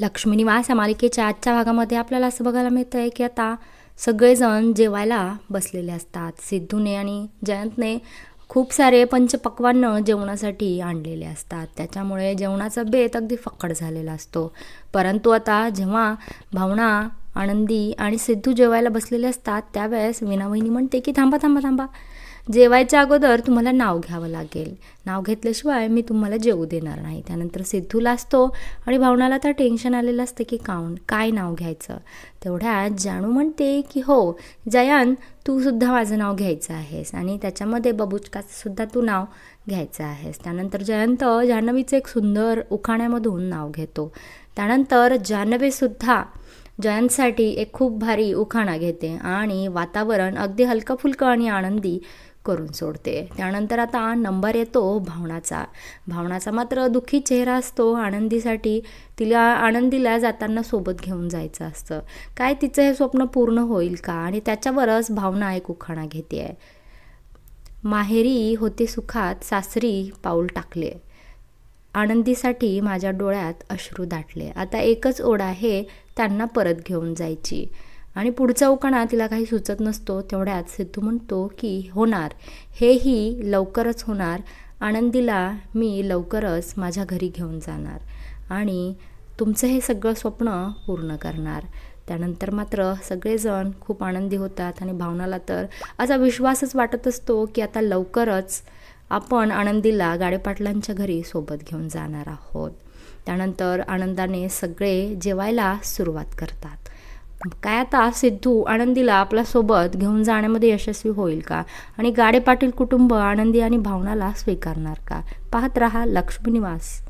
लक्ष्मीनी निवास या मालिकेच्या आजच्या भागामध्ये आपल्याला असं बघायला मिळतं आहे की आता सगळेजण जेवायला बसलेले असतात. सिद्धूने आणि जयंतने खूप सारे पंचपक्वान्न जेवणासाठी आणलेले असतात. त्याच्यामुळे जेवणाचा बेत अगदी फक्कड झालेला असतो. परंतु आता जेव्हा भावना आनंदी आणि सिद्धू जेवायला बसलेले असतात त्यावेळेस विनावहिनी म्हणते की थांबा थांबा थांबा. जेवायच्या अगोदर तुम्हाला नाव घ्यावं लागेल. नाव घेतल्याशिवाय मी तुम्हाला जेवू देणार नाही. त्यानंतर सिद्धूला असतो आणि भावनाला तर टेन्शन आलेलं असतं की काऊन? काय नाव घ्यायचं? तेवढ्यात जानू म्हणते की हो जयंत तूसुद्धा माझं नाव घ्यायचं आहेस आणि त्याच्यामध्ये बबुचकाचंसुद्धा तू नाव घ्यायचं आहेस. त्यानंतर जयंत जान्हवीचं एक सुंदर उखाण्यामधून नाव घेतो. त्यानंतर जान्हवीसुद्धा जयंतसाठी एक खूप भारी उखाणा घेते आणि वातावरण अगदी हलकं फुलकं आणि आनंदी करून सोडते. त्यानंतर आता नंबर येतो भावनाचा. भावनाचा मात्र दुःखी चेहरा असतो. आनंदीसाठी तिला आनंदीला जाताना सोबत घेऊन जायचं असतं. काय तिचं हे स्वप्न पूर्ण होईल का? आणि त्याच्यावरच भावना एक उखाणा घेते आहे माहेरी होते सुखात सासरी पाऊल टाकले. आनंदीसाठी माझ्या डोळ्यात अश्रू दाटले. आता एकच ओढ आहे त्यांना परत घेऊन जायची. आणि पुढचा उकाणा तिला काही सुचत नसतो तेवढ्यात सिद्धू म्हणतो की होणार. हेही लवकरच होणार. आनंदीला मी लवकरच माझ्या घरी घेऊन जाणार आणि तुमचं हे सगळं स्वप्न पूर्ण करणार. त्यानंतर मात्र सगळेजण खूप आनंदी होतात आणि भावनाला तर असा विश्वासच वाटत असतो की आता लवकरच आपण आनंदीला गाडेपाटलांच्या घरी सोबत घेऊन जाणार आहोत. त्यानंतर आनंदाने सगळे जेवायला सुरुवात करतात. काय आता सिद्धू आनंदीला आपल्यासोबत घेऊन जाण्यामध्ये यशस्वी होईल का? आणि गाडे पाटील कुटुंब आनंदी आणि भावनाला स्वीकारणार का? पाहत रहा लक्ष्मी निवास.